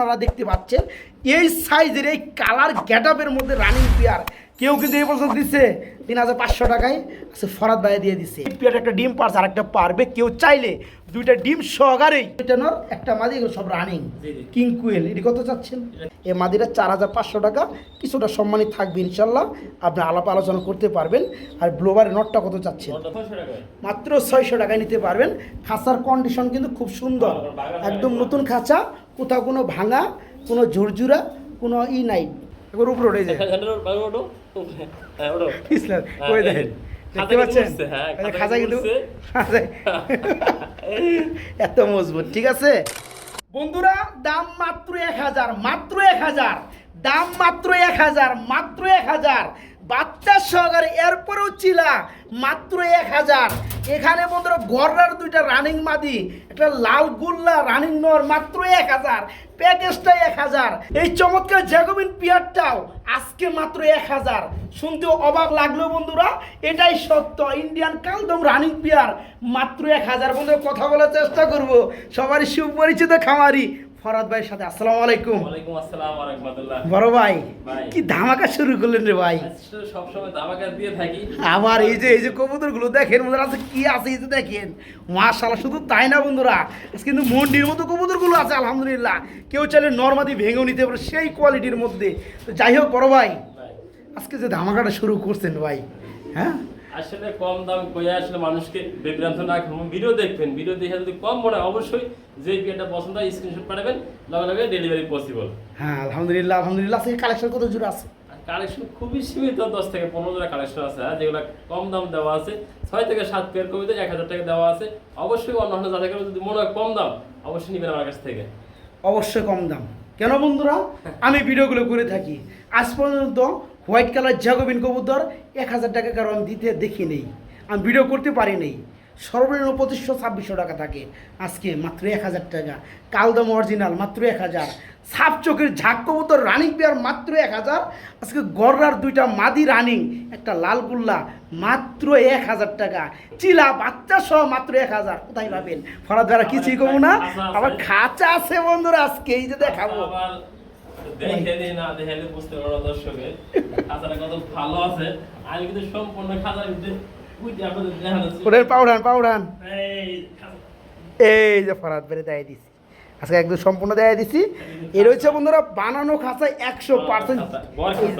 আপনারা দেখতে পাচ্ছেন এই সাইজের এই কালার গ্যাটাপের মধ্যে রানিং পেয়ার কেউ কিন্তু এই বছর দিচ্ছে তিন হাজার পাঁচশো টাকায়। আছে ফরাদ ভাই দিয়ে দিচ্ছে পেয়ার একটা ডিম পারছে আর একটা পারবে। কেউ চাইলে দুইটা ডিম সহকারেই নর একটা মাদি সব রানিং। কিং কুয়েল এটি কত চাচ্ছেন? এই মাদিটা চার হাজার পাঁচশো টাকা। কিছুটা সম্মানিত থাকবে ইনশাল্লাহ। আপনি আলাপ আলোচনা করতে পারবেন। আর ব্লোবারের নটটা কত চাচ্ছেন? মাত্র ছয়শো টাকায় নিতে পারবেন। খাঁচার কন্ডিশন কিন্তু খুব সুন্দর। একদম নতুন খাঁচা। কোথাও কোনো ভাঙা কোনো ঝুরঝুরা কোনো ই নাই। এবার উপরে উঠে যায় ওটো হ্যাঁ ইসলাম হ্যাঁ, দেখেন? দেখতে কিন্তু পাচ্ছেন? হ্যাঁ, কিন্তু এত মজবুত ঠিক আছে? বন্ধুরা দাম মাত্র এক হাজার মাত্র এক হাজার দাম মাত্র এক হাজার মাত্র এক হাজার। বাচ্চা সহকারে এরপরেও চিলা মাত্র এক হাজার। এখানে বন্ধুরা গড়ার দুইটা রানিং মাদি, একটা লাল গুল্লা রানিং নর মাত্র এক হাজার, প্যাকেজটা এক হাজার। এই চমৎকার জ্যাকোবিন পিয়ারটাও আজকে মাত্র এক হাজার। শুনতেও অবাক লাগল বন্ধুরা, এটাই সত্য ইন্ডিয়ান কালদম রানিং পিয়ার মাত্র এক হাজার। বন্ধু কথা বলার চেষ্টা করব। সবারই সুপরিচিত খামারি ফরাদ ভাইয়ের সাথে। আসসালামু আলাইকুম। ওয়ালাইকুম আসসালাম ওয়া রাহমাতুল্লাহ। বড় ভাই। কি ধামাকা শুরু করলেন রে ভাই। আজকে সবসময় দামাকা দিয়ে থাকি। আবার এই যে এই যে কবুতরগুলো দেখেন বন্ধুরা আছে কি আছে এই যে দেখেন। মাশাআল্লাহ শুধু তাই না বন্ধুরা কিন্তু মন্ডির মতো কবুতরগুলো আছে আলহামদুলিল্লাহ। কেউ চাইলে নর্মাদি ভেঙেও নিতে পারে সেই কোয়ালিটির মধ্যে। তো যাই হোক বড় ভাই। আজকে যে ধামাকাটা শুরু করছেন ভাই হ্যাঁ? আসলে কম দাম কইয়া আসলে মানুষকে বিভ্রান্ত না করুন ভিডিও দেখবেন ভিডিও দেখে যদি কম মনে হয় অবশ্যই যে বিয়েটা পছন্দ হয় স্ক্রিনশট পাঠাবেন লগে লগে ডেলিভারি পসিবল হ্যাঁ আলহামদুলিল্লাহ আলহামদুলিল্লাহ আজকে কালেকশন কত জোর আছে? কালেকশন খুবই সীমিত দশ থেকে পনেরো জোড়া কালেকশন আছে হ্যাঁ, যেগুলো কম দাম দেওয়া আছে। ছয় থেকে সাত পেয়ার কবিতা এক হাজার টাকা দেওয়া আছে। অবশ্যই অন্য অন্য যাদের যদি মনে হয় কম দাম অবশ্যই নেবেন আমার কাছ থেকে। অবশ্যই কম দাম। কেন বন্ধুরা? আমি ভিডিওগুলো করে থাকি। আজ পর্যন্ত হোয়াইট কালার জাগোবিন কবুতর এক হাজার টাকা কারও আমি দিতে দেখি নেই। আমি ভিডিও করতে পারি নেই। সর্বনিম্ন পঁচিশশো ছাব্বিশশো টাকা থাকে। আজকে মাত্র এক হাজার টাকা। কালদম অরিজিনাল মাত্র এক হাজার। সাপ চোখের ঝাক কবুতর রানিং পেয়ার মাত্র এক হাজার। আজকে গড়ার দুইটা মাদি রানিং একটা লালগুল্লা মাত্র এক হাজার টাকা। চিলা বাচ্চা সহ মাত্র এক হাজার। কোথায় পাবেন? ফরাদ দ্বারা কিছুই কমু না। আবার খাঁচা আছে বন্ধুরা আজকে এই যে দেখাবো। দেখে দিই না দেখে বুঝতে পারো দর্শকে। খাঁচাটা কত ভালো আছে। আমি কিন্তু সম্পূর্ণ খাঁচার ভিতরে উইটে আপনাদের দেখাচ্ছি ওটার পাউডান পাউডান এই যে ফরাদ বেড়ে দেয় দিছি। আজকে একদম সম্পূর্ণ দেয় দিছি। এর হচ্ছে বন্ধুরা বানানো খাঁচা একশো পার্সেন্ট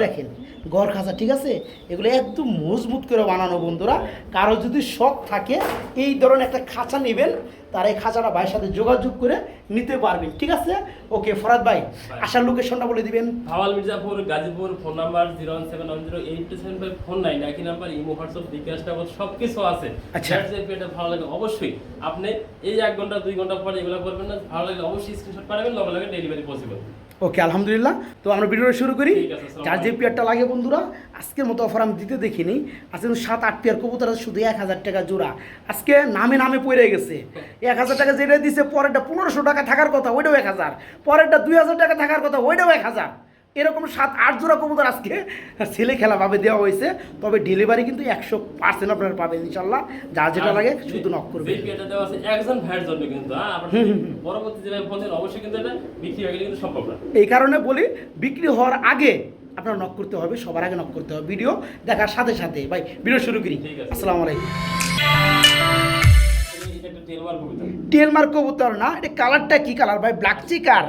দেখেন গড় খাঁচা ঠিক আছে? এগুলো একদম মজবুত করে বানানো বন্ধুরা। কারও যদি শখ থাকে এই ধরনের একটা খাঁচা নেবেন। তার এই খাঁচাটা ভাইয়ের সাথে যোগাযোগ করে নিতে পারবেন। ঠিক আছে? ওকে ফরাদ ভাই আসার লোকেশনটা বলে দিবেন। Bhawal Mirzapur Gazipur phone number zero one seven one zero eight two seven five phone nine একই নাম্বার ইমো হোয়াটসঅ্যাপ বিকাশ টাকা সব কিছু আছে। আচ্ছা। যে পেটা ভালো লাগে অবশ্যই। আপনি এই এক ঘণ্টা দুই ঘণ্টা পরে এগুলো করবেন না। ভালো লাগে অবশ্যই স্ক্রিনশট পাঠাবেন লগে লগে ডেলিভারি পসিবল ওকে আলহামদুলিল্লাহ। তো আমরা ভিডিওটা শুরু করি। চার যার যে পেয়ারটা লাগে বন্ধুরা আজকের মতো অফার আমি দিতে দেখিনি। আজকে কিন্তু সাত আট পেয়ার কবুতর আছে শুধু এক হাজার টাকা জোড়া। আজকে নামে নামে পড়ে গেছে। এক হাজার টাকা যেটা দিছে পরেরটা পনেরোশো টাকা থাকার কথা ওইটাও এক হাজার। পরেরটা দুই হাজার টাকা থাকার কথা ওইটাও এক হাজার। এরকম সাত আট জোড়া কবুতর আজকে ছেলে খেলাভাবে দেওয়া হয়েছে। তবে ডেলিভারি কিন্তু একশো পার্সেন্ট আপনারা পাবেন ইনশাল্লাহ। যার যেটা লাগে শুধু নক করবে যে হ্যাঁ? যে এই কারণে বলি বিক্রি হওয়ার আগে আপনার নক করতে হবে সবার আগে নক করতে হবে। ভিডিও দেখার সাথে সাথে ভাই ভিডিও শুরু করি। আসসালামু আলাইকুম। টেলমার কবুতর না? এটা কালারটা কি কালার ভাই? ব্ল্যাক চিকার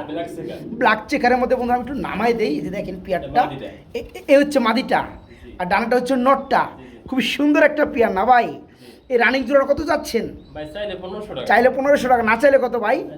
ব্ল্যাক চেকারের মধ্যে বন্ধুরা আমি একটু নামাই দেই। যে দেখেন পিয়ারটা। এ- হচ্ছে মাদিটা। আর ডানাটা হচ্ছে নটটা। খুবই সুন্দর একটা পিয়ার না ভাই? এই রানিং জোড়া কত যাচ্ছেন? চাইলে পনেরোশো টাকা। না চাইলে কত ভাই?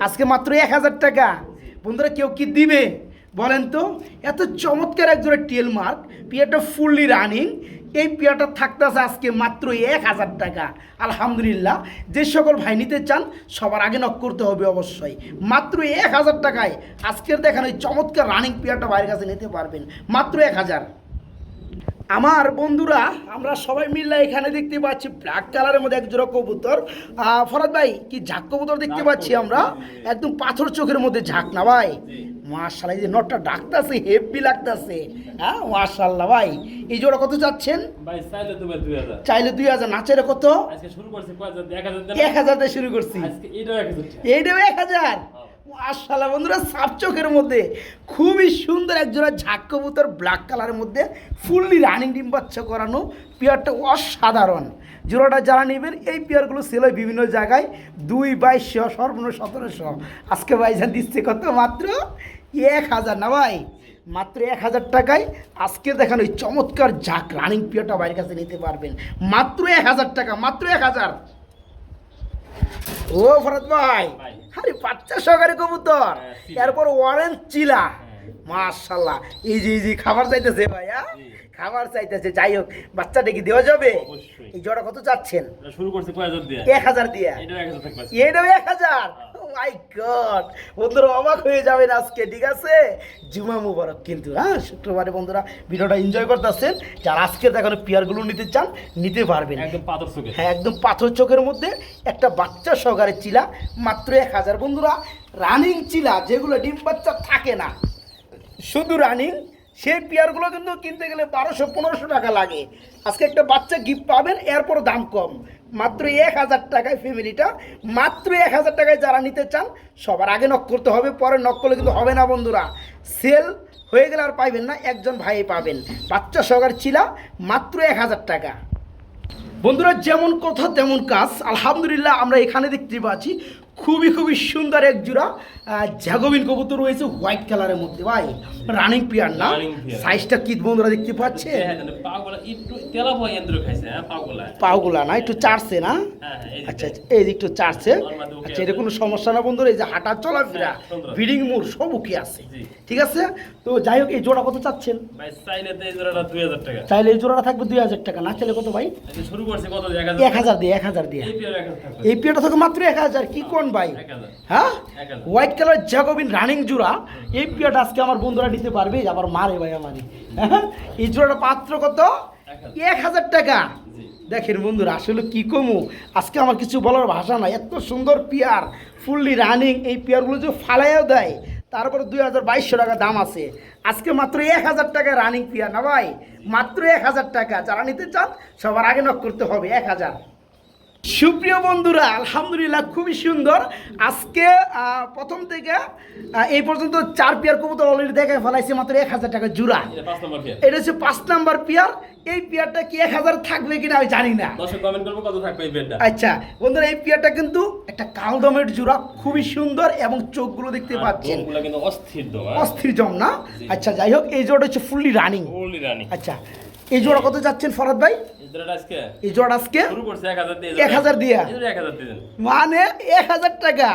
আজকে এক মাত্র এক হাজার টাকা। বন্ধুরা কেউ কি দিবে? বলেন তো। এত চমৎকার একজোড়া টেল মার্ক। পিয়ারটা ফুললি রানিং এই পিয়ারটা থাকতেছে আজকে মাত্র এক হাজার টাকা। আলহামদুলিল্লাহ যে সকল ভাই নিতে চান সবার আগে নক করতে হবে অবশ্যই। মাত্র এক হাজার টাকায় আজকের দেখানো এই চমৎকার রানিং পিয়ারটা ভাইয়ের কাছে নিতে পারবেন। মাত্র এক হাজার। আমার বন্ধুরা আমরা সবাই মিলে এখানে দেখতে পাচ্ছি ব্ল্যাক কালারের মধ্যে এক জোড়া কবুতর। ফরাদ ভাই কি ঝাঁক কবুতর দেখতে পাচ্ছি আমরা। একদম পাথর চোখের মধ্যে ঝাঁক না ভাই? এই যে নটটা ডাকতেছে হেভি লাগতেছে। হ্যাঁ মার্শাল্লাহ ভাই এই জোড়া কত চাচ্ছেন? ভাই চাইলে দুই হাজার। নাচের কত? আজকে শুরু করছি কয় হাজার এক হাজার দিয়ে শুরু করছি। হাজার টাকা। এইটাও এক হাজার? মাশাআল্লাহ বন্ধুরা সাপ চোখের মধ্যে খুবই সুন্দর একজোড়া ঝাক কবুতর ব্ল্যাক কালারের মধ্যে ফুললি রানিং ডিম বাচ্চা করানো পেয়ারটা অসাধারণ। জোড়াটা যারা নেবেন এই পেয়ারগুলো সেল হয় বিভিন্ন জায়গায় দুই বাইশশো সর্বনিম্ন সতেরোশো। আজকে ভাইজান দিচ্ছে কত মাত্র? এক হাজার? না ভাই মাত্র এক হাজার টাকায় আজকে দেখানো এই চমৎকার ঝাক রানিং পেয়ারটা বাইরের কাছে নিতে পারবেন। মাত্র এক হাজার টাকা মাত্র এক হাজার। ও ভরত ভাই। আরে বাচ্চা সহকারে কবুতর। হ্যাঁ, এরপর অরেঞ্জ চিলা। হ্যাঁ। মাশাল্লাহ ইজি ইজি খাবার চাইতেছে ভাই হ্যাঁ খাবার চাইতেছে যাই হোক বাচ্চাটা কি দেওয়া যাবে। এই জোড়া কত চাচ্ছেন? শুরু করছে কয় হাজার দিয়ে। এক হাজার দিয়ে এটাও এক হাজার? মাই গড বন্ধুরা অবাক হয়ে যাবেন আজকে ঠিক আছে? জুমা মুবারক কিন্তু হ্যাঁ? শুক্রবারে বন্ধুরা ভিডিওটা এনজয় করতেছেন। যারা আজকে দেখানো পিয়ারগুলো নিতে চান নিতে পারবেন। একদম পাথর চোখে। হ্যাঁ একদম পাথর চোখের মধ্যে একটা বাচ্চা সহকারে চিলা মাত্র এক হাজার। বন্ধুরা রানিং চিলা যেগুলো ডিম বাচ্চা থাকে না। শুধু রানিং সেই পেয়ারগুলো কিন্তু কিনতে গেলে বারোশো পনেরোশো টাকা লাগে। আজকে একটা বাচ্চা গিফট পাবেন এরপর দাম কম। মাত্র এক হাজার টাকায় ফ্যামিলিটা মাত্র এক হাজার টাকায় যারা নিতে চান, সবার আগে নক করতে হবে, পরে নক করলে কিন্তু হবে না বন্ধুরা। সেল হয়ে গেলে আর পাইবেন না, একজন ভাই পাবেন। বাচ্চা সহকার ছিলা, মাত্র এক হাজার টাকা। বন্ধুরা, যেমন কথা তেমন কাজ। আলহামদুলিল্লাহ, আমরা এখানে দেখতে পাচ্ছি খুবই খুবই সুন্দর এক জোড়া আহ, জ্যাগোবিন কবুতর রয়েছে হোয়াইট কালারের মধ্যে ভাই। রানিং পিয়ার না? সাইজটা কি বন্ধুরা দেখতে পাচ্ছে হ্যাঁ খাইছে হ্যাঁ পাওগুলা না একটু চারছে না? হ্যাঁ আচ্ছা আচ্ছা, এই যে একটু চারছে আচ্ছা এটা কোনো সমস্যা না বন্ধুরা এই যে হাঁটা চলাফেরা ব্রিডিং মুর সব উকি আছে। ঠিক আছে? তো যাই হোক এই জোড়া কত চাচ্ছেন? ভাই চাইলে তো এই জোড়াটা দুই হাজার টাকা। চাইলে এই জোড়াটা থাকবে দুই হাজার টাকা না চাইলে কত ভাই? যে শুরু করছে কত এক হাজার দিয়ে এক হাজার দিয়ে। এই থাকবে পেয়ারটা থাকে মাত্র এক হাজার কি কোন ভাই এক হাজার। হ্যাঁ? হোয়াইট কালার জ্যাকোবিন রানিং জোড়া এই পিয়াটা আজকে আমার বন্ধুরা নিতে পারবে আবার মারে ভাই আমারই হ্যাঁ? এই জোড়াটা পাত্র কত? এক হাজার। টাকা। দেখেন বন্ধুরা আসলে কি কমু? আজকে আমার কিছু বলার ভাষা নাই। এত সুন্দর পিয়ার ফুললি রানিং এই পিয়ারগুলো যে ফালাইয়াও দেয় তারপরে দুই হাজার বাইশশো টাকা দাম আছে। আজকে মাত্র এক হাজার টাকা রানিং পিয়ার না ভাই? মাত্র এক হাজার টাকা। যারা নিতে চান সবার আগে নক করতে হবে এক হাজার। সুপ্রিয় বন্ধুরা আলহামদুলিল্লাহ খুবই সুন্দর। আজকে আহ, প্রথম থেকে এই পর্যন্ত চার পেয়ার কবুতর অলরেডি দেখে ফেলাইছে মাত্র এক হাজার টাকা জোড়া। এটা হচ্ছে পাঁচ নাম্বার পেয়ার। এই পেয়ারটা কি এক হাজার থাকবে কিনা আমি জানি না। আচ্ছা বন্ধুরা এই পেয়ারটা কিন্তু একটা কালদমের জোড়া খুবই সুন্দর এবং চোখগুলো দেখতে পাচ্ছেন। অস্থির? জম না? আচ্ছা যাই হোক এই জোড়া হচ্ছে ফুললি রানিং আচ্ছা এই জোড়া কত যাচ্ছেন ফরাদ ভাই? এই জোড়া আজকে? এক হাজার দিয়ে। মানে এক হাজার টাকা?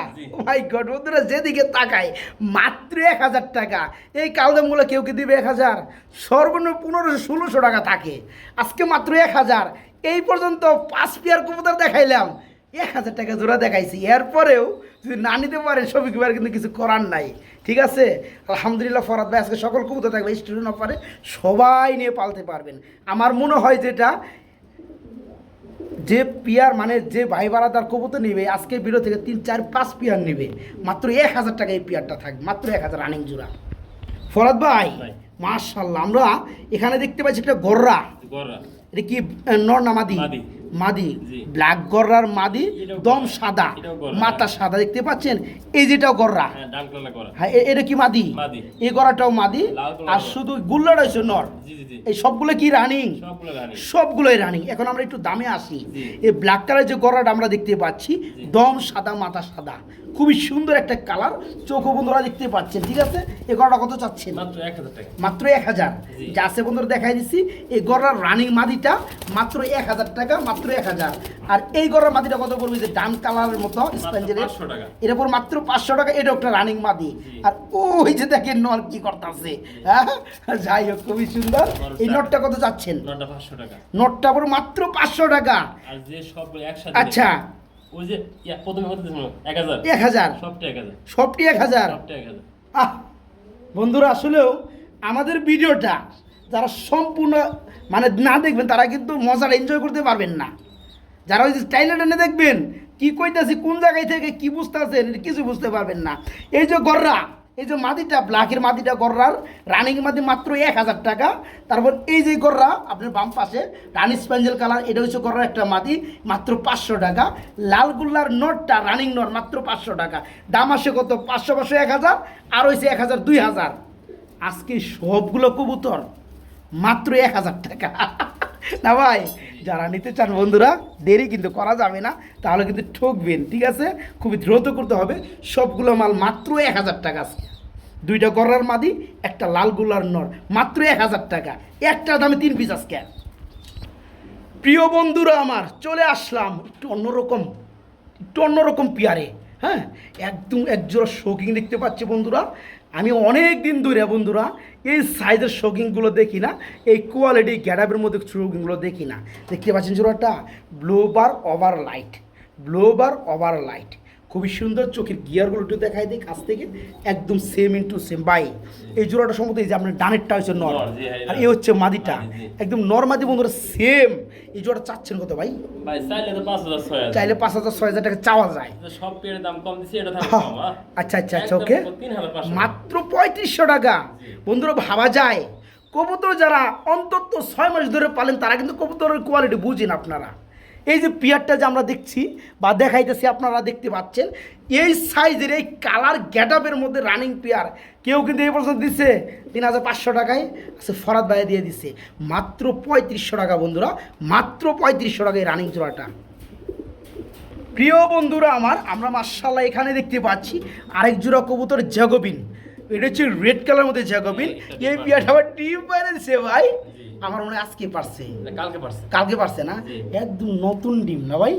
গড বন্ধুরা যেদিকে তাকায় মাত্র এক হাজার টাকা। এই কালদামগুলো কেউ কি দিবে এক হাজার? সর্বনিম্ন পনেরোশো ষোলোশো টাকা থাকে। আজকে মাত্র এক হাজার। এই পর্যন্ত পাঁচ পেয়ার কবুতর দেখাইলাম। এক হাজার টাকা জোড়া দেখাইছি। এরপরেও যদি না নিতে পারেন সবই কিবার কিন্তু কিছু করার নাই। ঠিক আছে? আলহামদুলিল্লাহ ফরাদ ভাই আজকে সকল কবুতর থাকবে স্টুডেন্ট অফারে সবাই নিয়ে পালতে পারবেন। আমার মনে হয় যেটা যে পিয়ার মানে যে ভাই বারাদার কবুতর নেবে আজকে ভিডিও থেকে তিন চার পাঁচ পিয়ার নেবে। মাত্র এক হাজার টাকা এই পিয়ারটা থাকবে মাত্র এক হাজার রানিং জোড়া। ফরাদ ভাই। মার্শাল্লাহ আমরা এখানে দেখতে পাচ্ছি একটা গররা। এটা কি নর না মাদি ব্ল্যাক গররার মাদি দম সাদা মাথা সাদা দেখতে পাচ্ছেন? এই যেটাও গররা। হ্যাঁ হ্যাঁ এটা কি মাদি। এই গড়াটাও মাদি। আর শুধু গুল্লাটা হচ্ছে নর। এই সবগুলো কি রানিং সবগুলোই রানিং এখন আমরা একটু দামে আসি। এই ব্ল্যাক কালার যে গড়াটা আমরা দেখতে পাচ্ছি দম সাদা মাথা সাদা। খুবই সুন্দর একটা কালার চোখও বন্ধুরা দেখতে পাচ্ছেন ঠিক আছে? এই গড়াটা কত চাচ্ছেন? মাত্র এক হাজার। যা আছে বন্ধুরা দেখাই দিচ্ছি। এই গড়ার রানিং মাদিটা মাত্র এক হাজার টাকা মাত্র এক হাজার। আর এই গড়ার মাদিটা কত পড়বে? যে ডান কালারের মতো স্পেঞ্জের এর। উপর মাত্র পাঁচশো টাকা। এটা একটা রানিং মাদি আর ওই যে দেখেন নর কি করতেছে। হ্যাঁ? যাই হোক খুবই সুন্দর। এই। নটটা কত পাঁচশো নটটা পড়ে মাত্র পাঁচশো টাকা। আচ্ছা। ওই যে প্রথমে এক হাজার। এক হাজার। সবটা এক হাজার। সবটি এক বন্ধুরা আসলেও আমাদের ভিডিওটা যারা সম্পূর্ণ মানে না দেখবেন, তারা কিন্তু মজার এনজয় করতে পারবেন না। যারা ওই স্টাইলে টেনে দেখবেন, কি কইতাছি, কোন জায়গায় থেকে কি বুঝতেছেন কিছু বুঝতে পারবেন না। এই যে গররা, এই যে মাদিটা ব্ল্যাকের মাদিটা গররার রানিং মাদি মাত্র এক হাজার টাকা। তারপর এই যে গররা, আপনার বাম পাশে, রানি স্পেঞ্জেল কালার, এটা হচ্ছে গররার একটা মাদি মাত্র পাঁচশো টাকা। লালগুল্লার নটটা রানিং নট, মাত্র পাঁচশো টাকা। দাম আসে কত? পাঁচশো পাঁচশো এক হাজার, আর হয়েছে এক হাজার দুই হাজার। আজকে সবগুলো কবুতর মাত্র এক হাজার টাকা। না ভাই, যারা নিতে চান বন্ধুরা, দেরি কিন্তু করা যাবে না, তাহলে কিন্তু ঠকবেন, ঠিক আছে? খুবই দ্রুত করতে হবে। সবগুলো মাল মাত্র এক হাজার টাকা আজকে দুইটা গড়ার মাদি, একটা লাল গোলার নর, মাত্র এক হাজার টাকা। একটা দামে তিন পিস আজকে। প্রিয় বন্ধুরা আমার, চলে আসলাম একটু অন্যরকম একটু অন্যরকম পিয়ারে হ্যাঁ একদম একজোড়া শৌকিং দেখতে পাচ্ছি বন্ধুরা। আমি অনেক দিন ধরে বন্ধুরা এই সাইজের শৌকিংগুলো দেখি না, এই কোয়ালিটি গ্যাডাপের মধ্যে শৌকিংগুলো দেখি না। দেখতে পাচ্ছেন জোড়াটা? ব্লোবার ওভার লাইট ব্লোবার ওভার লাইট খুবই সুন্দর চোখের গিয়ারগুলো একটু দেখাই দিই কাছ থেকে। একদম সেম ইন্টু সেম বাই এই জোড়াটা সম্ভবত এই যে আপনার ডানেরটা হচ্ছে নর। হ্যাঁ, আর এ হচ্ছে মাদিটা। একদম নর মাদি বন্ধুরা সেম এই জোড়া চাচ্ছেন কত ভাই? চাইলে পাঁচ হাজার ছয় হাজার। টাকা চাওয়া যায়। সব দাম কম এটা হ্যাঁ? আচ্ছা আচ্ছা আচ্ছা ওকে। মাত্র পঁয়ত্রিশশো টাকা। বন্ধুরা ভাবা যায়। কবুতর যারা অন্তত ছয় মাস ধরে পালেন তারা কিন্তু কবুতরের কোয়ালিটি বুঝেন আপনারা। এই যে পিয়ারটা যে আমরা দেখছি বা দেখাইতেছি আপনারা দেখতে পাচ্ছেন, এই সাইজের এই কালার গ্যাটাপের মধ্যে রানিং পেয়ার। কেউ কিন্তু এই পর্যন্ত দিচ্ছে তিন হাজার পাঁচশো টাকায় আছে ফরাদ ভাইয়া দিয়ে দিচ্ছে মাত্র পঁয়ত্রিশশো টাকা বন্ধুরা, মাত্র পঁয়ত্রিশশো টাকায় রানিং জোড়াটা প্রিয় বন্ধুরা আমার, আমরা মার্শাল্লাহ এখানে দেখতে পাচ্ছি আরেক জোড়া কবুতর জাগবিন। এটা হচ্ছে রেড কালার মধ্যে জাগবিন। এই বিয়াটা আবার টিম বাইরে দিছে ভাই। আমার মনে হয় আজকে পারছে। কালকে পারছে। কালকে পারছে না? একদম নতুন ডিম না ভাই?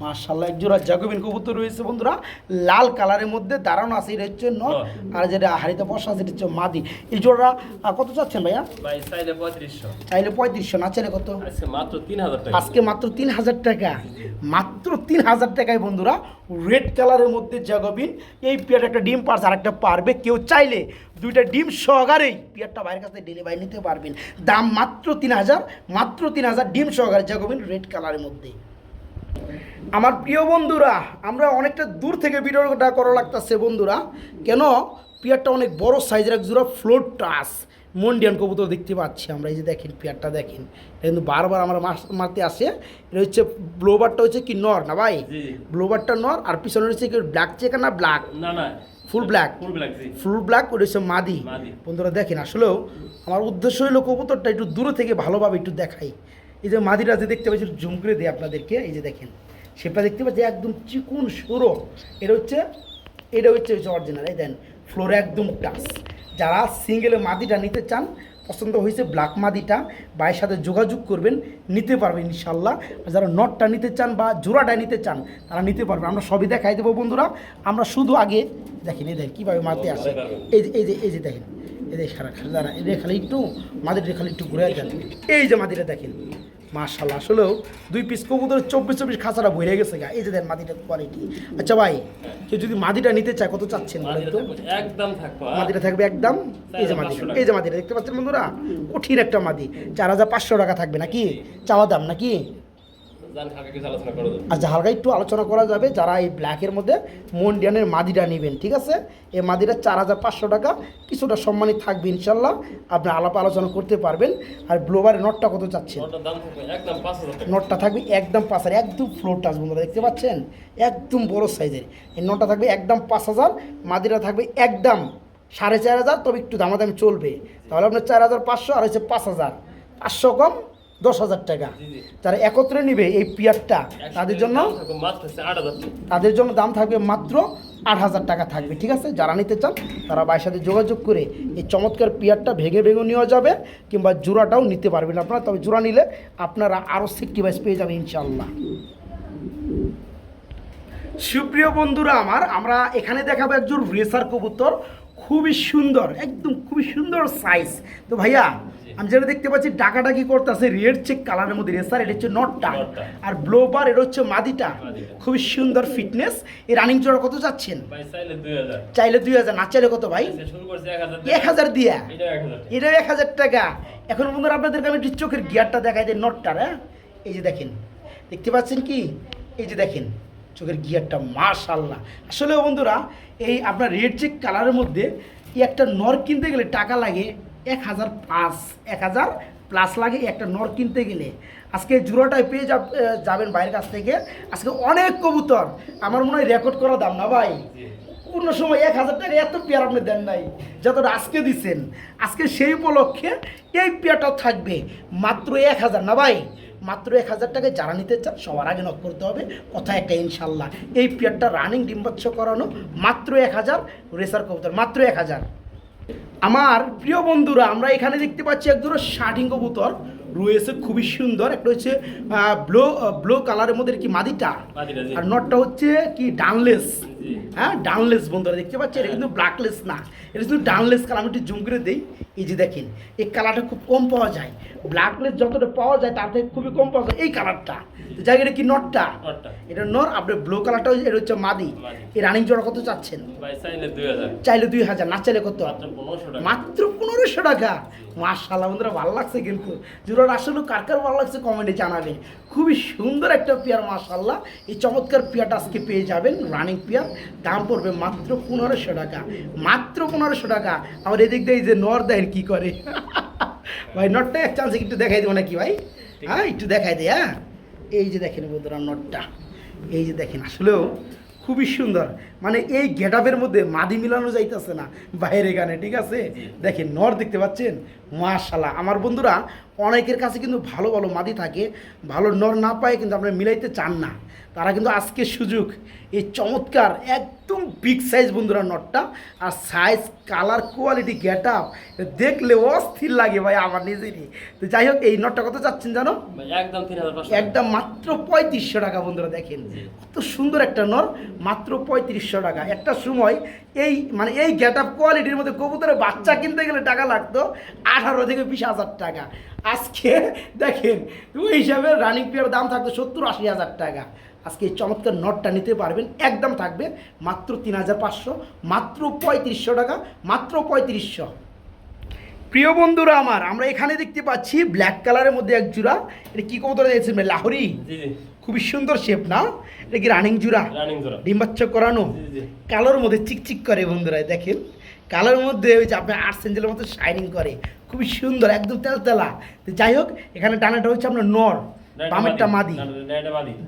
মার্শাল্লাহ এক জোড়া জাগবিন কবুতর রয়েছে বন্ধুরা। লাল কালারের মধ্যে দাঁড়ানো আছে এটা হচ্ছে নর নর। আর যেটা হাড়িতে বসা আছে এটা হচ্ছে মাদি। এই জোড়া কত চাচ্ছেন ভাইয়া? ভাই চাইলে পঁয়ত্রিশশো। চাইলে পঁয়ত্রিশশো না চাইলে কত? মাত্র তিন হাজার টাকা। আজকে মাত্র তিন হাজার টাকা। মাত্র তিন হাজার টাকায় বন্ধুরা রেড কালারের মধ্যে জাগবিন এই পেয়ার একটা ডিম পারছে আর একটা পারবে। কেউ চাইলে দুইটা ডিম সহকারেই পেয়ারটা বাইরের কাছে ডেলিভারি নিতে পারবেন। দাম মাত্র তিন হাজার মাত্র তিন হাজার ডিম সহকারে জাগবিন রেড কালারের মধ্যে। আমার প্রিয় বন্ধুরা আমরা অনেকটা দূর থেকে ভিডিওটা করা লাগতেছে বন্ধুরা। কেন? পেয়ারটা অনেক বড় সাইজের এক জোড়া ফ্লোর টাস মন্ডিয়ান কবুতর দেখতে পাচ্ছি আমরা। এই যে দেখেন পেয়ারটা দেখেন। কিন্তু বারবার আমরা মারতে আসে। এটা হচ্ছে ব্লোবারটা হচ্ছে কি নর না ভাই? ব্লোবারটা নর আর পিছনে হচ্ছে কি ব্ল্যাক চেকার না ব্ল্যাক না না। ফুল ব্ল্যাক ফুল ব্ল্যাক ওটা হচ্ছে মাদি। বন্ধুরা দেখেন আসলেও আমার উদ্দেশ্য হলো কবুতরটা একটু দূরে থেকে ভালোভাবে একটু দেখাই। এই যে মাদিটা যে দেখতে পাচ্ছি জুম করে দিই আপনাদেরকে। এই যে দেখেন সেটা দেখতে পাচ্ছি একদম চিকুন সরো এটা হচ্ছে এটা হচ্ছে হচ্ছে অরিজিনাল এই দেন ফ্লোরে একদম টাচ যারা সিঙ্গেলে মাদিটা নিতে চান পছন্দ হয়েছে ব্ল্যাক মাদিটা, ভাইয়ের সাথে যোগাযোগ করবেন, নিতে পারবেন ইনশাল্লাহ। যারা নটটা নিতে চান বা জোড়াটা নিতে চান, তারা নিতে পারবেন। আমরা সবই দেখাই দেবো বন্ধুরা। আমরা শুধু আগে দেখেন, এই দেখেন, কীভাবে মারতে আসে এই যে এই যে এই যে দেখেন, এই যে খালি দাঁড়া এই খালি একটু মাদিটা খালি একটু ঘুরে যান এই যে মাদিটা দেখেন। মাশাল্লাহ আসলেও দুই পিস কবুতর চব্বিশ চব্বিশ খাঁচাটা ভরে গেছে গা। এই যে দেন মাদিটার কোয়ালিটি আচ্ছা ভাই কেউ যদি মাদিটা নিতে চায় কত চাচ্ছেন একদম? মাদিটা থাকবে একদম? এই যে মাদি এই যে মাদিটা দেখতে পাচ্ছেন বন্ধুরা কঠিন একটা মাদি চার হাজার পাঁচশো টাকা থাকবে নাকি? চাওয়া দাম নাকি? আচ্ছা হালকা একটু আলোচনা করা যাবে যারা এই ব্ল্যাকের মধ্যে মন্ডিয়ানের মাদিটা নেবেন ঠিক আছে? এই মাদিটা চার হাজার পাঁচশো টাকা কিছুটা সম্মানী থাকবে ইনশাল্লাহ। আপনি আলাপ আলোচনা করতে পারবেন। আর ব্লোবারের নটটা কত চাচ্ছেন? নটটা থাকবে একদম পাঁচ হাজার একদম ফ্লোর টাচ বন্ধুরা দেখতে পাচ্ছেন? একদম বড় সাইজের এই নটটা থাকবে একদম পাঁচ হাজার মাদিরা থাকবে একদম সাড়ে চার হাজার তবে একটু দামাদামি চলবে। তাহলে আপনার চার হাজার পাঁচশো আর হচ্ছে পাঁচ হাজার। পাঁচশো কম দশ হাজার টাকা। জি একত্রে নিবে এই পিয়ারটা। তাদের জন্য তাদের জন্য দাম থাকবে মাত্র আট হাজার টাকা থাকবে ঠিক আছে? যারা নিতে চান তারা ভাইয়ের সাথে যোগাযোগ করে এই চমৎকার পিয়ারটা ভেঙে ভেঙে নেওয়া যাবে কিংবা জোড়াটাও নিতে পারবেন আপনারা। তবে জোড়া নিলে আপনারা আরও সিক্সটি বাইস পেয়ে যাবেন ইনশাল্লাহ সুপ্রিয় বন্ধুরা আমার আমরা এখানে দেখাবো একজন রেসার কবুতর। খুবই সুন্দর একদম খুবই সুন্দর সাইজ তো ভাইয়া আমি যেটা দেখতে পাচ্ছি ডাকাডাকি করতেছে? রেড চেক কালারের মধ্যে রেসার এটা হচ্ছে নটটা। আর ব্লোবার এটা হচ্ছে মাদিটা। খুবই সুন্দর ফিটনেস এই রানিং জোড়া কত যাচ্ছেন চাইলে দুই হাজার। না চাইলে কত ভাই? এক হাজার দিয়া? এটা এক হাজার টাকা। এখন বন্ধুরা আপনাদেরকে আমি একটু চোখের গিয়ারটা দেখাই দিই নটটার হ্যাঁ? এই যে দেখেন দেখতে পাচ্ছেন কি? এই যে দেখেন চোখের গিয়ারটা মাশাল্লাহ আসলে বন্ধুরা এই আপনার রেড চেক কালারের মধ্যে এই একটা নর কিনতে গেলে টাকা লাগে এক হাজার পাঁচ এক হাজার প্লাস লাগে একটা নর কিনতে গেলে। আজকে জোড়াটায় পেয়ে যাব- যাবেন বাইরের কাছ থেকে। আজকে অনেক কবুতর। আমার মনে হয় রেকর্ড করা দাম না ভাই? অন্য সময় এক হাজার টাকা এত পেয়ার আপনি দেন নাই। যতটা আজকে দিচ্ছেন আজকে সেই উপলক্ষে এই পেয়ারটাও থাকবে। মাত্র এক হাজার না ভাই? মাত্র এক হাজার টাকায় যারা নিতে চান, সবার আগে নক করতে হবে। কথা একটা ইনশাল্লাহ। এই পেয়ারটা রানিং ডিম্বাচ্ছ করানো মাত্র এক হাজার রেসার কবুতর মাত্র এক হাজার। আমার প্রিয় বন্ধুরা আমরা এখানে দেখতে পাচ্ছি এক ধরো শার্টিং কবুতর। রয়েছে খুবই সুন্দর। একটা হচ্ছে ব্লু ব্লু কালারের মধ্যে কি মাদিটা। আর নটটা হচ্ছে কি ডানলেস। হ্যাঁ ডানলেস বন্ধুরা দেখতে পাচ্ছি এটা কিন্তু ব্ল্যাকলেস না। এটা শুধু ডানলেস কালার আমি একটু জুম করে দিই। এই যে দেখেন এই কালারটা খুব কম পাওয়া যায়। ব্ল্যাক ব্ল্যাকলেস যতটা পাওয়া যায় তার থেকে খুবই কম পাওয়া যায়। এই কালারটা যাই এটা কি নটটা। এটা নর আপনার ব্লু কালারটা এটা হচ্ছে মাদি। এই রানিং জোড়া কত চাচ্ছেন? চাইলে দুই হাজার। চাইলে দুই হাজার না চাইলে কত? মাত্র পনেরোশো টাকা। পনেরোশো বন্ধুরা ভালো লাগছে কিন্তু। জোড়ার আসলে কার কার ভালো লাগছে কমেন্টে জানাবেন। খুবই সুন্দর একটা পেয়ার মার্শাল্লাহ এই চমৎকার পেয়ারটা আজকে পেয়ে যাবেন রানিং পেয়ার। দাম পড়বে মাত্র পনেরোশো টাকা। মাত্র পনেরোশো টাকা। আবার এদিক দিয়ে এই যে নর দেয় কি করে। ভাই নটটা এক চান্সে একটু দেখাই দেবো নাকি ভাই? হ্যাঁ একটু দেখাই দে হ্যাঁ। এই যে দেখেন বন্ধুরা নটটা এই যে দেখেন আসলেও খুবই সুন্দর। মানে এই গেটআপের মধ্যে মাদি মিলানো যাইতেছে না বাইরে গানে ঠিক আছে? দেখেন নর দেখতে পাচ্ছেন? মাশাল্লাহ আমার বন্ধুরা অনেকের কাছে কিন্তু ভালো ভালো মাদি থাকে ভালো নর না পায় কিন্তু আপনারা মিলাইতে চান না। তারা কিন্তু আজকে সুযোগ এই চমৎকার একদম বিগ সাইজ বন্ধুরা নটটা। আর size colour quality get up দেখলে অস্থির লাগে ভাই আমার নিজেরই। তো যাই হোক এই নটটা কত চাচ্ছেন জানো? একদম তিন একদম মাত্র পঁয়ত্রিশশো টাকা বন্ধুরা দেখেন। কত সুন্দর একটা নর মাত্র পঁয়ত্রিশশো টাকা। একটা সময় এই মানে এই গেট আপ কোয়ালিটির মধ্যে কবুতরের বাচ্চা কিনতে গেলে টাকা লাগতো আঠারো থেকে বিশ হাজার টাকা। আজকে দেখেন ওই হিসাবে রানিং পেয়ার দাম থাকতো সত্তর আশি হাজার টাকা। আজকে এই চমৎকার নটটা নিতে পারবেন একদম থাকবে মাত্র তিন হাজার পাঁচশো মাত্র পঁয়ত্রিশশো টাকা মাত্র পঁয়ত্রিশশো। প্রিয় বন্ধুরা আমার আমরা এখানে দেখতে পাচ্ছি ব্ল্যাক কালারের মধ্যে এক জোড়া। এটা কি কবুতর দিয়েছে লাহোরি? খুবই সুন্দর শেপ না? এটা কি রানিং জোড়া? ডিম্বাচ্ছ করানো? কালোর মধ্যে চিকচিক করে বন্ধুরা দেখেন। কালোর মধ্যে ওই যে আপনার আর্ট সেঞ্জেলের মতো শাইনিং করে। খুবই সুন্দর একদম তেলতেলা। যাই হোক এখানে টানাটা হচ্ছে আপনার নর। বামেরটা মাদি।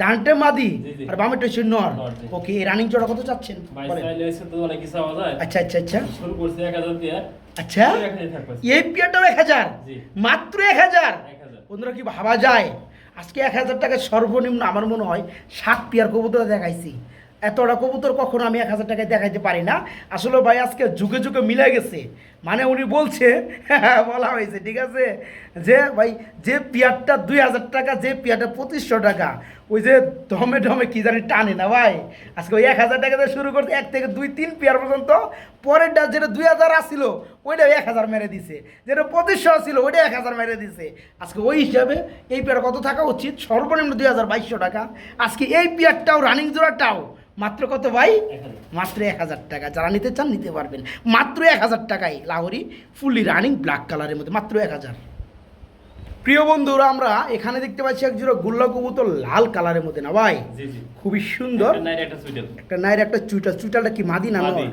ডানটা মাদি। আর বামেরটা হচ্ছে নর। নর, ওকে এই রানিং জোড়া কত চাচ্ছেন? আচ্ছা আচ্ছা আচ্ছা। শুরু করছি এক হাজার দিয়ে। আচ্ছা। এই এক হাজার মাত্র এক হাজার। বন্ধুরা কি ভাবা যায়? আজকে এক হাজার টাকা সর্বনিম্ন আমার মনে হয় সাত পিয়ার কবুতর দেখাইছি। এতটা কবুতর কখনো আমি এক হাজার টাকায় দেখাইতে পারি না। আসলে ভাই, আজকে যুগে যুগে মিলে গেছে। মানে উনি বলছে, বলা হয়েছে, ঠিক আছে? যে ভাই, যে পিয়ারটা দুই হাজার টাকা, যে পিয়ারটা পঁচিশশো টাকা, ওই যে ধমে ধমে কি জানি টানে না ভাই? আজকে ওই এক হাজার টাকা দিয়ে শুরু করতে এক থেকে দুই, তিন পিয়ার পর্যন্ত, পরেরটা যেটা দুই হাজার আসছিল ওইটা এক হাজার মেরে দিছে। যেটা পঁচিশশো ছিল ওইটা এক হাজার মেরে দিছে। আজকে ওই হিসাবে এই পেয়ার কত থাকা উচিত? সর্বনিম্ন দুই হাজার বাইশশো টাকা। আজকে এই পেয়ারটাও রানিং জোড়াটাও মাত্র কত ভাই? মাত্র এক হাজার টাকা। যারা নিতে চান নিতে পারবেন। মাত্র এক হাজার টাকায় লাহরি ফুলি রানিং ব্ল্যাক কালারের মধ্যে। মাত্র এক হাজার। প্রিয় বন্ধুরা আমরা এখানে দেখতে পাচ্ছি এক জোড়া গোল্লা কবুতর লাল কালারের মধ্যে না ভাই? খুবই সুন্দর। একটা নাইর একটা চুইটাল চুইটালটা কি মাদি না নয়?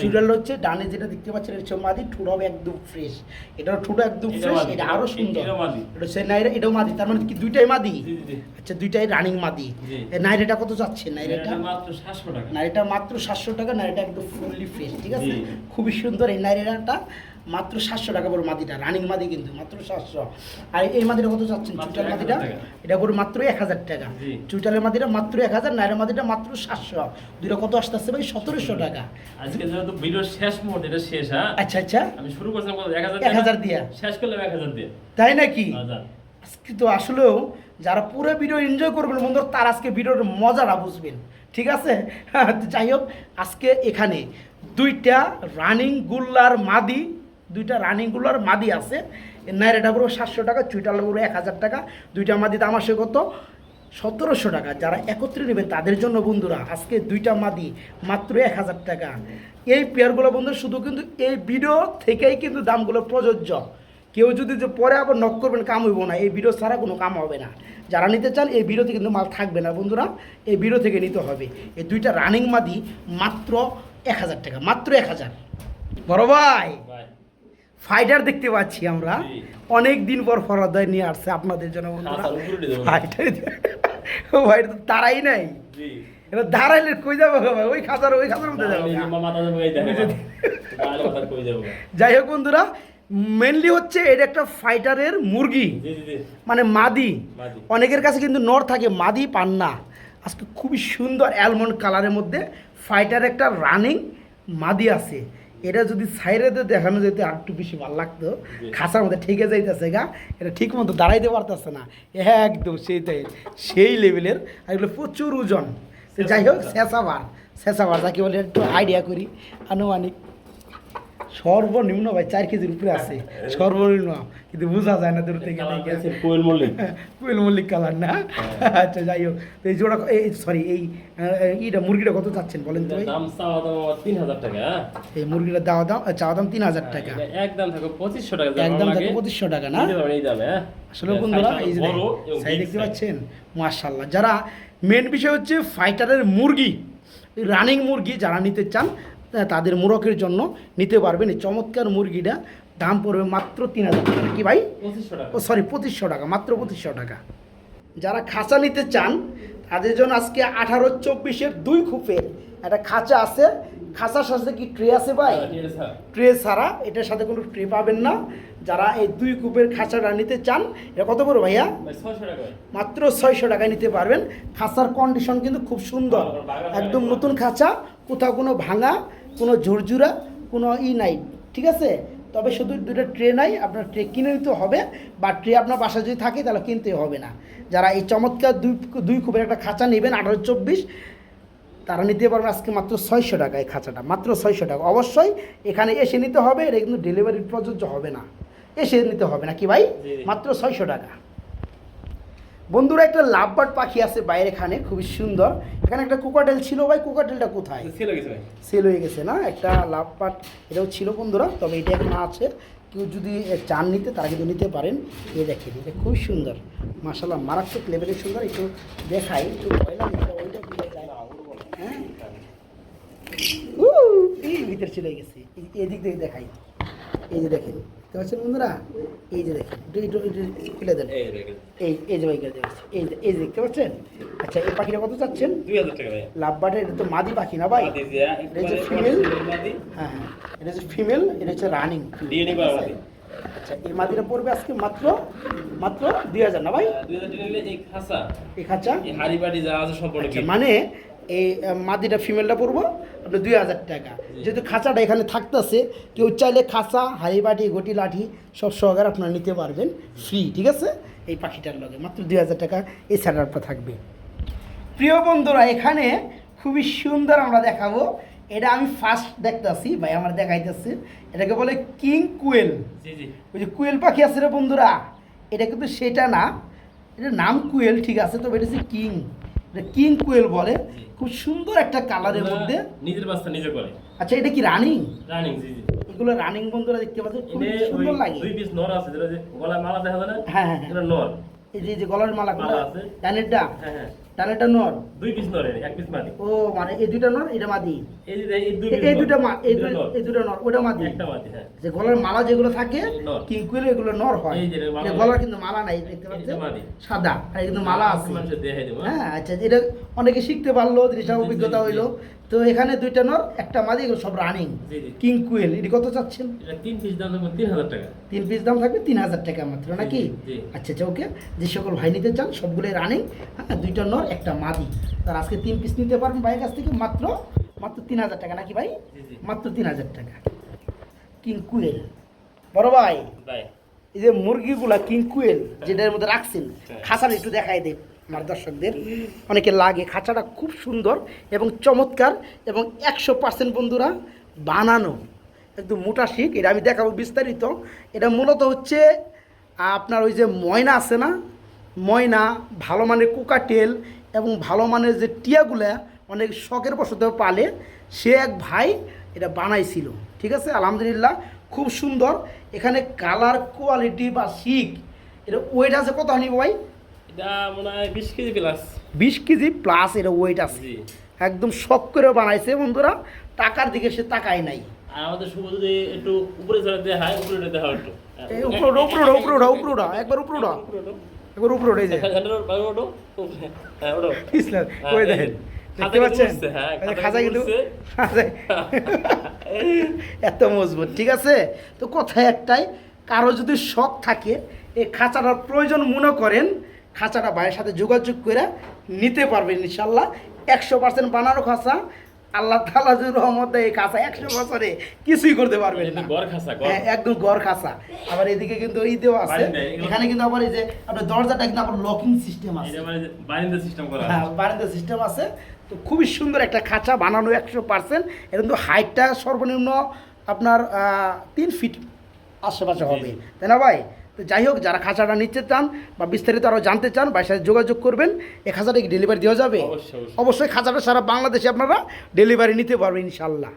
চুইটাল হচ্ছে ডানে যেটা দেখতে পাচ্ছেন এটা হচ্ছে মাদি ঠুট হবে একদম ফ্রেশ এটার ঠুট একদম ফ্রেশ এটা আরও সুন্দর। এটাও মাদি। এটা হচ্ছে নাইরা এটাও মাদি। তার মানে কি দুইটাই মাদি? জি জি জি। আচ্ছা দুইটাই রানিং মাদি। এ কত যাচ্ছে? নাইরেটা এটা? মাত্র সাতশো টাকা। নাইরেটা মাত্র সাতশো টাকা নাইরেটা একদম ফুললি ফ্রেশ ঠিক আছে? খুবই সুন্দর এই নাইরেটা মাত্র সাতশো টাকা বড় মাদিটা রানিং মাদি কিন্তু মাত্র সাতশো। আর এই মাদিটা কত চাচ্ছেন? 1000 মাদিটা এটা করে মাত্র এক হাজার টাকা। জি। চুইটালের মাদিটা মাত্র এক হাজার নাইরের মাদিটা মাত্র সাতশো। দুইটা কত আসতেছে ভাই? সতেরোশো টাকা। আজকে যেহেতু ভিডিওর শেষ মোড এটা শেষ হ্যাঁ? আচ্ছা আচ্ছা। আমি শুরু করছিলাম এক হাজার দিয়া। শেষ করলাম এক হাজার দিয়ে। তাই নাকি? আজকে তো আসলেও যারা পুরো ভিডিও এনজয় করবেন বন্ধু তার আজকে ভিডিওর মজাটা বুঝবেন। ঠিক আছে? যাই হোক আজকে এখানে দুইটা রানিং গুল্লার মাদি দুইটা রানিং গুল্লার মাদি আছে। নাইরাটা পুরো সাতশো টাকা চুইটাল পুরো এক হাজার টাকা। দুইটা মাদি দাম আসে কত? সতেরোশো টাকা। যারা একত্রে নেবেন, তাদের জন্য বন্ধুরা, আজকে দুইটা মাদি, মাত্র এক হাজার টাকা। এই পেয়ারগুলো বন্ধু শুধু কিন্তু এই ভিডিও থেকেই কিন্তু দামগুলো প্রযোজ্য। কেউ যদি যে পরে আবার নক করবেন, কাম হইব না। এই ভিডিও ছাড়া কোনো কাম হবে না। যারা নিতে চান, এই ভিডিওতে কিন্তু মাল থাকবে না বন্ধুরা। এই ভিডিও থেকে নিতে হবে। এই দুইটা রানিং মাদি, মাত্র এক হাজার টাকা, মাত্র এক হাজার। বড় ভাই! ফাইটার দেখতে পাচ্ছি আমরা। অনেক দিন পর ফরাদয় নিয়ে আসছে আপনাদের জন্য বন্ধুরা। ফাইটার ভাই তো তারাই নাই। এবার দাঁড়াইলে কই যাব ভাই? ওই খাতার ওই খাতার মধ্যে যাব। যাই হোক বন্ধুরা মেনলি হচ্ছে এটা একটা ফাইটারের মুরগি। মানে মাদি। মাদি। অনেকের কাছে কিন্তু নর থাকে মাদি পান না আজকে খুবই সুন্দর অ্যালমন্ড কালারের মধ্যে ফাইটার একটা রানিং মাদি আছে। এটা যদি সাইডেতে দেখানো যেত আর একটু বেশি ভালো লাগতো। খাসার মধ্যে ঠেকে যাইতেছে গা এটা ঠিক মতো দাঁড়াইতে পারতেছে না। একদম সেই তাই সেই লেভেলের আর এগুলো প্রচুর ওজন। যাই হোক শেষাবার শেষাবার যাকে বলে একটু আইডিয়া করি আনুমানিক। সর্বনিম্ন ভাই চার কেজির উপরে আছে। সর্বনিম্ন কিন্তু বোঝা যায় না দূর থেকে। কোয়েল মল্লিক। কোয়েল মল্লিক কালার না? আচ্ছা যাই হোক। তো এই জোড়া এই সরি এই আহ, ইটা মুরগিটা কত চাচ্ছেন বলেন তো দাম চাওয়া দাম তিন হাজার টাকা হ্যাঁ। এই মুরগিটা দাওয়া দাম চাওয়া দাম তিন হাজার টাকা। একদম থাকে পঁচিশশো টাকা একদম থাকে পঁচিশশো টাকা না? এই দামে হ্যাঁ। আসলে বন্ধুরা এই যে সাইজ দেখতে পাচ্ছেন? মার্শাল্লাহ যারা মেন বিষয় হচ্ছে ফাইটারের মুরগি রানিং মুরগি যারা নিতে চান তাদের মোরকের জন্য নিতে পারবেন এই চমৎকার মুরগিটা দাম পড়বে মাত্র তিন হাজার টাকা। কি ভাই? ও সরি পঁচিশশো টাকা মাত্র পঁচিশশো টাকা। যারা খাঁচা নিতে চান তাদের জন্য আজকে আঠারো চব্বিশের দুই খুপের একটা খাঁচা আছে। খাঁচার সাথে কি ট্রে আছে ভাই? হ্যাঁ। ট্রে ছাড়া। এটার সাথে কোনো ট্রে পাবেন না। যারা এই দুই কূপের খাঁচাটা নিতে চান এটা কত করে ভাইয়া? ভাই, ছয়শো টাকা। মাত্র ছয়শো টাকায় নিতে পারবেন। খাঁচার কন্ডিশন কিন্তু খুব সুন্দর। একদম নতুন খাঁচা। কোথাও কোনো ভাঙা কোনো ঝুরঝুরা কোনো ই নাই ঠিক আছে? তবে শুধু দুটো ট্রে নাই আপনার ট্রে কিনে নিতে হবে বা ট্রে আপনার বাসায় যদি থাকে তাহলে কিনতে হবে না। যারা এই চমৎকার দুই দুই কূপের একটা খাঁচা নেবেন আঠারো চব্বিশ তারা নিতে পারবেন আজকে মাত্র ছয়শো টাকা এই খাঁচাটা মাত্র ছয়শো টাকা। অবশ্যই এখানে এসে নিতে হবে এটা কিন্তু ডেলিভারি প্রযোজ্য হবে না। এসে নিতে হবে না কি ভাই। মাত্র ছয়শো টাকা। বন্ধুরা একটা লাভবার্ড পাখি আছে বাইরে এখানে খুবই সুন্দর। এখানে একটা কোকাটেল ছিল ভাই কোকাটেলটা কোথায়। সেল হয়ে গেছে না? একটা লাভবার্ড এটাও ছিল বন্ধুরা তবে এটা এখন আছে। কেউ যদি চান নিতে তারা কিন্তু নিতে পারেন। এ দেখেন এটা খুব সুন্দর। মাসাল্লাহ মারাত্মক লেভেলের সুন্দর। একটু দেখাই একটু লাগে ওইটা হ্যাঁ? এই ভিতরে চলে গেছে। এই- এদিক থেকে দেখাই। এই যে দেখেন দেখতে পাচ্ছেন বন্ধুরা? এই যে দেখেন দেন। এই এই যে এই এই যে দেখতে পাচ্ছেন? আচ্ছা এই পাখিটা কত চাচ্ছেন? দুই হাজার টাকা ভাই। লাভবার্ডের এটা তো মাদি পাখি না ভাই? মাদি এটা হচ্ছে ফিমেল হ্যাঁ হ্যাঁ এটা হচ্ছে ফিমেল এটা হচ্ছে রানিং। আচ্ছা এই মাদিটা পড়বে আজকে মাত্র মাত্র দুই হাজার না ভাই? নিলে এই খাঁচা, এই খাঁচা? হাড়ি বাড়ি যা আছে সম্পূর্ণ আচ্ছা মানে এই মাদিটা ফিমেলটা পড়ব আপনার দুই হাজার টাকা। যেহেতু খাঁচাটা এখানে থাকতেছে কেউ চাইলে খাঁচা হাড়ি বাটি গটি লাঠি সব সহকারে আপনারা নিতে পারবেন ফ্রি ঠিক আছে? এই পাখিটার লগে মাত্র দুই হাজার টাকা এই স্যাটারটা থাকবে। প্রিয় বন্ধুরা এখানে খুবই সুন্দর আমরা দেখাবো। এটা আমি ফার্স্ট দেখতেছি ভাই আমার দেখাইতেছে। এটাকে বলে কিং কুয়েল। ওই যে কুয়েল পাখি আছে রে বন্ধুরা এটা কিন্তু সেটা না এটা নাম কুয়েল ঠিক আছে? তবে এটা হচ্ছে কিং কিং কুয়েল বলে। খুব সুন্দর একটা কালারের মধ্যে। নিজের বাচ্চা নিজে করে। আচ্ছা এটা কি রানিং? রানিং জি জি। এগুলো রানিং বন্ধুরা দেখতে পাচ্ছেন খুব সুন্দর লাগে। দুই পিস নর আছে যেটা যে গলায় মালা দেখা যায় না? হ্যাঁ, হ্যাঁ, হ্যাঁ। এটা নর। এই যে যে গলার মালা আছে। ডানেরটা হ্যাঁ হ্যাঁ। ডানেরটা নর? দুই পিস নর এক পিস মাদি। ও মানে এই দুইটা নর এটা মাদি? এই দুই এই- দুটা মা এই দুই-। এই দুটো নর ওটা মাদি? একটা মাদি হ্যাঁ। যে গলার মালা যেগুলো থাকে। কিংকুইল এগুলো নর হয়। এই যে। গলার কিন্তু মালা নাই দেখতে পাচ্ছেন। সাদা আর কিন্তু মালা আছে। দেখাই দেবো হ্যাঁ? হ্যাঁ আচ্ছা এটা অনেকে শিখতে পারল জিনিসটা অভিজ্ঞতা হইল। তো এখানে দুইটা নর একটা মাদি এগুলো সব রানিং কিং কুয়েল এটি কত চাচ্ছেন? তিন পিস দাম থাকবে তিন হাজার টাকা। তিন পিস দাম থাকবে তিন হাজার টাকা মাত্র নাকি? আচ্ছা আচ্ছা ওকে। যে সকল ভাই নিতে চান সবগুলোই রানিং হ্যাঁ দুইটা নর একটা মাদি। তার আজকে তিন পিস নিতে পারবেন ভাইয়ের কাছ থেকে মাত্র মাত্র তিন হাজার টাকা নাকি ভাই? মাত্র তিন হাজার টাকা। কিং কুয়েল বড় ভাই এই যে মুরগিগুলা কিং কুয়েল যেটার মধ্যে রাখছেন খাসার একটু দেখাই দেন আমার দর্শকদের অনেকে লাগে, খাঁচাটা খুব সুন্দর এবং চমৎকার এবং একশো পার্সেন্ট বন্ধুরা বানানো। একদম মোটা শিখ, এটা আমি দেখাবো বিস্তারিত। এটা মূলত হচ্ছে, আপনার ওই যে ময়না আছে না? ময়না, ভালো মানের কোকাটেল এবং ভালো মানের যে টিয়াগুলা, অনেক শখের বসতে পালে সে এক ভাই এটা বানাইছিল। ঠিক আছে? আলহামদুলিল্লাহ, খুব সুন্দর। এখানে কালার কোয়ালিটি বা শিক এটা ওয়েট আছে কত হানি ভাই? বিশ কেজি প্লাস বিশ কেজি প্লাস এটা ওয়েট আছে। একদম শখ করে বানাইছে বন্ধুরা টাকার দিকে সে তাকায় নাই। আর আমাদের শুভ যদি একটু উপরে চলে হয় উপরে দেওয়া একটু। একবার এই যে। হ্যাঁ, ওঠো। ইসলাম, ওই দেখেন? দেখতে পাচ্ছেন? উঠছে, হ্যাঁ, এই যে খাতা খাঁচা কিন্তু এত মজবুত ঠিক আছে? তো কথা একটাই কারও যদি শখ থাকে এই খাঁচাটার প্রয়োজন মনে করেন খাঁচাটা ভাইয়ের সাথে যোগাযোগ করে নিতে পারবেন ইনশাল্লাহ। একশো পার্সেন্ট বানানো খাঁচা আল্লাহ তালা রহমত এই খাঁচা একশো বছরে কিছুই করতে পারবেন এটা না হ্যাঁ, একদম গড় খাঁচা। আবার এদিকে কিন্তু এই দেওয়া আছে এখানে কিন্তু আবার এই যে আপনার দরজাটা কিন্তু আবার লকিং সিস্টেম আছে। মানে বারিন্দা সিস্টেম করা আছে। হ্যাঁ বারান্দা সিস্টেম আছে। তো খুবই সুন্দর একটা খাঁচা বানানো একশো পার্সেন্ট। এর কিন্তু হাইটটা সর্বনিম্ন আপনার তিন ফিট আশেপাশে হবে। তাই না ভাই? তো যাই হোক যারা খাঁচাটা নিতে চান বা বিস্তারিত আরও জানতে চান বা সাথে যোগাযোগ করবেন। এক খাঁচাটা কি ডেলিভারি দেওয়া যাবে। অবশ্যই খাঁচাটা সারা বাংলাদেশে আপনারা ডেলিভারি নিতে পারবেন ইনশাল্লাহ